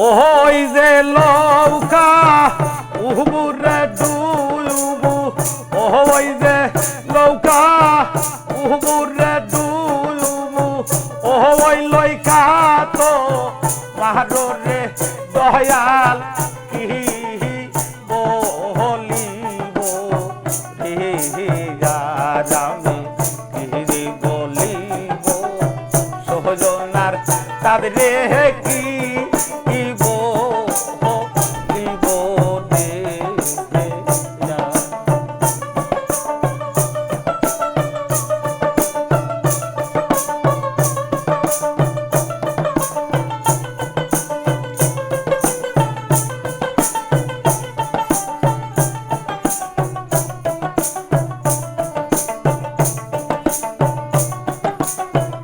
ওই যে লৌকা উহুবুরে ডুবু ওই যে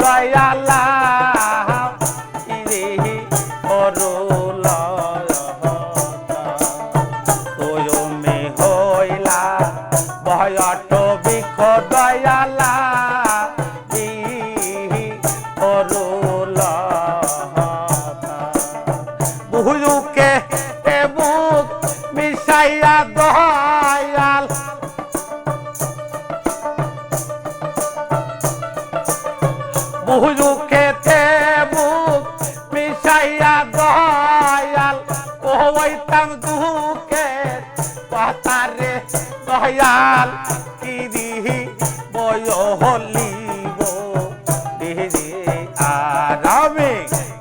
ভয়ট কহইতাম দুকে পাতারে দয়াল কিরি বয় হলিব? দেরে আরামে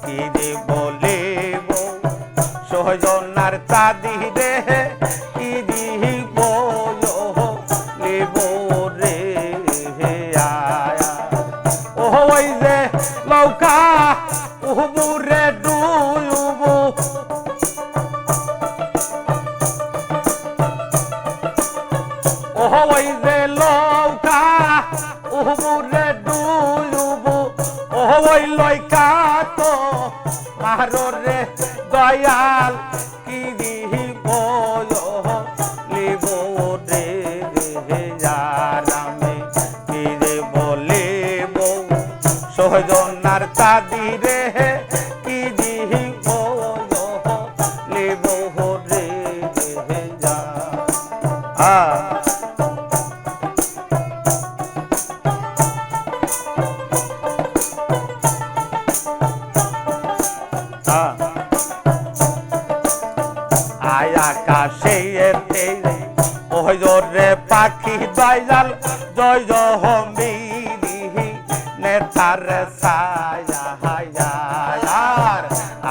কিরে বলিব? সহজনার চাঁদিরে কিরি লৌকা উহুবুরে ডুবু ওই লইকা তো। মাররে দয়াল, কি দিহিব লিব রে কি রে সহজনার চাঁদিরে আয়া কাশে এতে। ওই রে পাখি দয়াল জয় জহমিরি নেতার সায়া হায়ার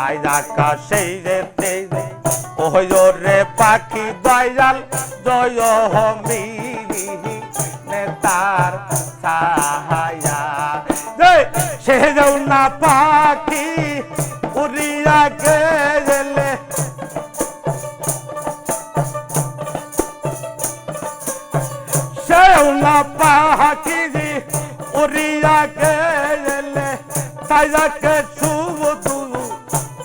আয়া কাশে এতে। ওই রে পাখি দয়াল জয় জহমিরি নেতার সাহায়া সে যাও না পাখি উড়িয়া গেলে পাখি উড়িয়া গেলে তাই যাকে শুভ তুলু।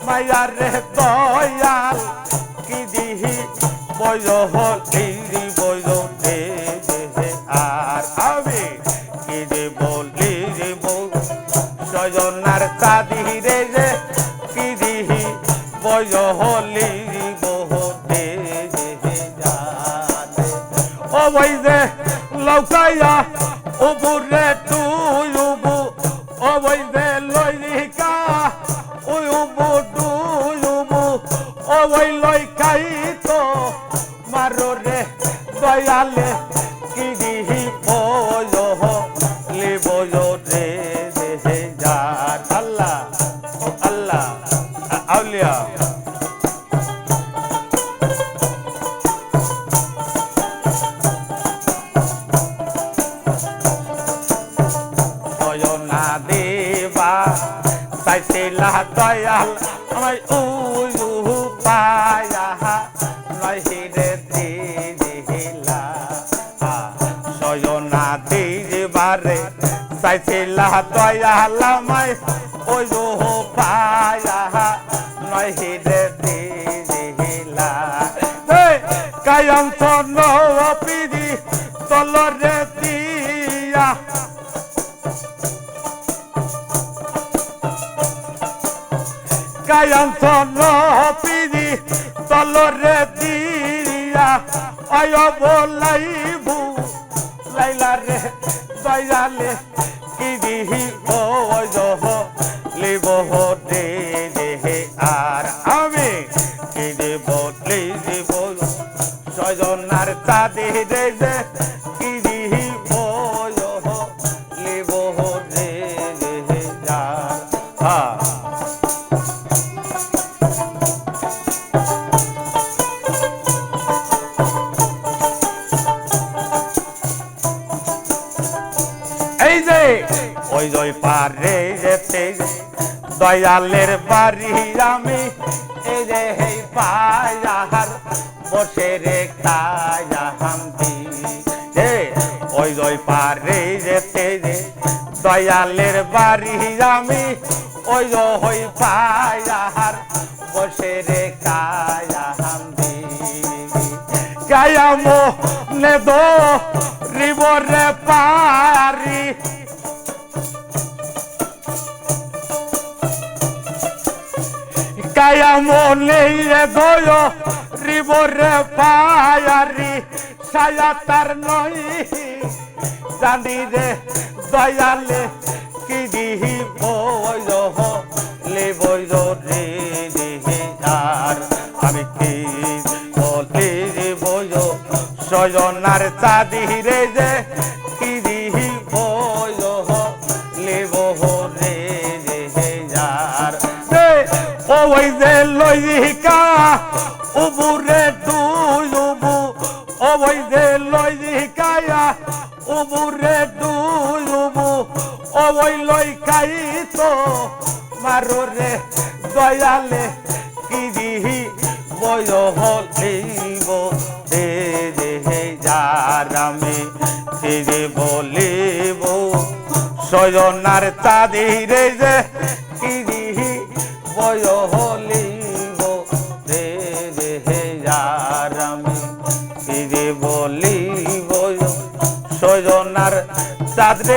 মায়ার রে দয়াল, কি দিহি বয় হলি বয় দে আর আমি কি যে বলি রে বউ সজনার চাঁদি রে যে, কি দিহি জানে, ও বই যে উবুরে তুই উবু যে লইকা উই উবু, তুই উবু অবৈ বই খাই তো, মারো রে দয়ালে, কি দিহি বয় রে, দেহে আল্লাহ আল্লাহ আমায় উয়ু পায়া নহিরে দিলা সয়না দিবারে চাইছিলা দয়াল আমায় উয়ু পায়া নহিরে দিলা কায়ম তো নপিদি তলরে কায়ন্ত নপিদি তলরে দিয়া অয় বলাইবু লাইলা রে দয়ালে কি দিহি ওয় ওই পারে যেতে দয়ালের বাড়ি আমি এই যে এই পায়ার বসে রে কায়াহান্তি এ, ওই জয় পারে যেতে যে দয়ালের বাড়ি আমি, ওই ওই পায়ার বসে রে কায়াহান্তি কায়ামো নে দো রিবরে পারি রে দোয় রিবরে পায়ারি সায়া তার নই। জানি রে দয়ালে কি দিহি বয় লে বয় রে দিহি আর আমি কি বলে বয় সজনার চাঁদি রে যে ওই যে লইকা, উবুরে দুই উবু ওই যে লইকায়া, উবুরে দুই উবু ওই লইকাই তো মারো রে দয়ালে কি দিহি বয় হলিব, দে দে যার আমি ফিরে বলিব। সজনার চাঁদি রে যে দিহি বয় হলিব। দে দে যার আমি ফিরে বলিব সজনার চাঁদ